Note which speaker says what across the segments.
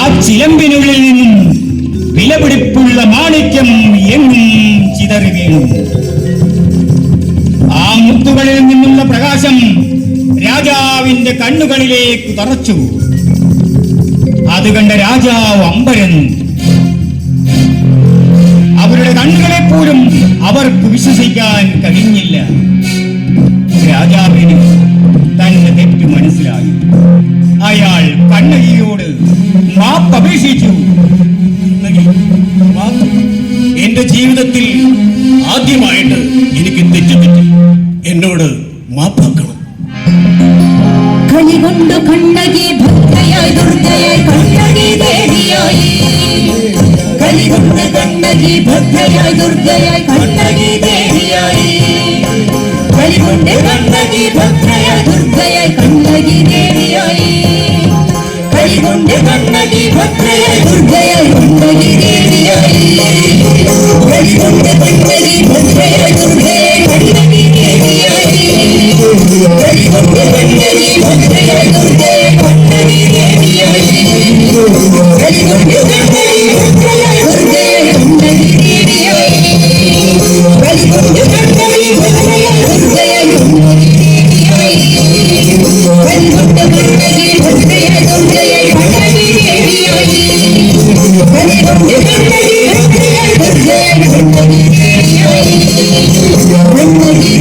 Speaker 1: ആ ചിലമ്പിനുള്ളിൽ നിന്നും വിലപിടിപ്പുള്ള മാണിക്യം എങ്ങും ചിതറി വീണു. ആ മുത്തുകളിൽ നിന്നുള്ള പ്രകാശം രാജാവിന്റെ കണ്ണുകളിലേക്ക് തറച്ചു. അത് കണ്ട രാജാവ് അമ്പരന്നു. അവരുടെ കണ്ണുകളെ പോലും അവർക്ക് വിശ്വസിക്കാൻ കഴിഞ്ഞില്ല. രാജാവിന് തന്റെ തെറ്റ് മനസ്സിലായി. അയാൾ മാപ്പപേക്ഷിച്ചു
Speaker 2: എന്റെ ജീവിതത്തിൽ ആദ്യമായിട്ട് എനിക്ക് തെറ്റു തെറ്റുപറ്റി. എന്നോട് മാപ്പാക്കണം.
Speaker 3: കലികൊണ്ടു കണ്ണകി ഭക്തയായി ദുർഗയെ കണ്ണകി ദേവിയായി കലികൊണ്ട് കണ്ണകി ഭക്തയായി ദുർഗയായി കണ്ണകി കലികൊണ്ട് കണ്ണകി ഭക്തയായി ദുർഗയായി കണ്ണകി ദേവിയായി കലികൊണ്ട് കണ്ണകി ഭക്തയായി ദുർഗയായി കണ്ണകി ദേവിയായി കലികൊണ്ട് കണ്ണകി ഭക്തയായി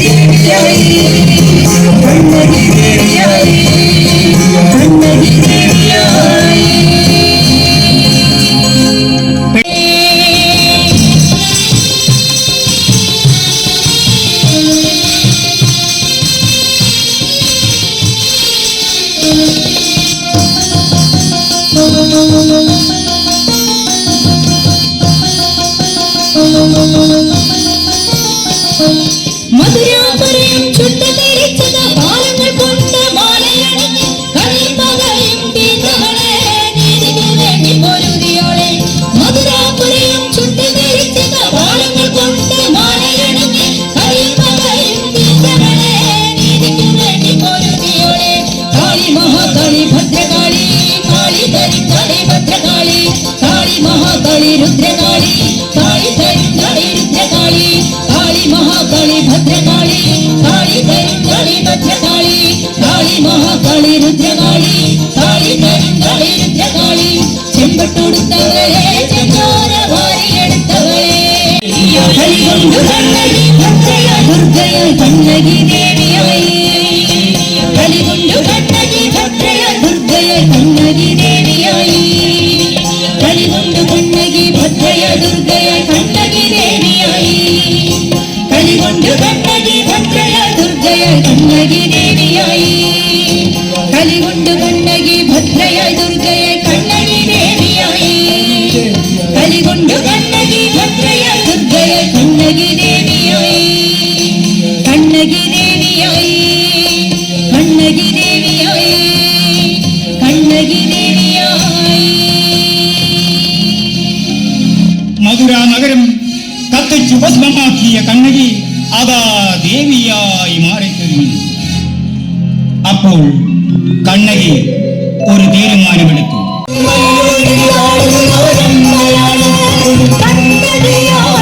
Speaker 3: ദേവിയായി കണ്ണകി മധുരാപുരം ചുട്ടുതിരിച്ചത് പാലങ്ങൾ കൊണ്ട് മാലയണിഞ്ഞ് കളിപ്പകയും തീർന്നവളെ നീതിക്ക് വേണ്ടി പൊരുതിയോളെ മധുരാപുരം ചുട്ടുതിരിച്ചത് പാലങ്ങൾ കൊണ്ട് മാലയണിഞ്ഞ് കളിപ്പകയും തീർന്നവളെ നീതിക്ക് വേണ്ടി പൊരുതിയോളെ കാളി മഹാകാളി ഭദ്രകാളി കാളി ധരിക്കാളി ഭദ്രകാളി കാളി മഹാകാളി രുദ്രകാളി കാളി ധരിക്കാളി കാളി മഹാകാളി ഭദ്രകാളി കാളി ധരിക്കാളി ഭദ്രകാളി കാളി മഹാകാളി രുദ്രകാളി കാളി ധരിക്കാളി രുദ്രകാളി ചെമ്പട്ടൊടുത്തവളെ ചെങ്കോര വാരിയെടുത്തവളെ കലികൊണ്ടു കണ്ണകി ഭദ്രയ ദുർഗയ കണ്ണകി ദേവിയായി കണ്ണകി ദേവിയായി കണ്ണകി ദേവിയായി കണ്ണകി ദേവിയായി കണ്ണകി ദേവിയായി
Speaker 1: മധുര നഗരം കത്തിച്ചു ഭസ്മമാക്കിയ കണ്ണകി അതാ ദേവിയായി മാറിക്കഴിഞ്ഞു. അപ്പോൾ കണ്ണകി ഒരു തീരുമാനമെടുത്തു.
Speaker 3: കണ്ണകിയാണവൾ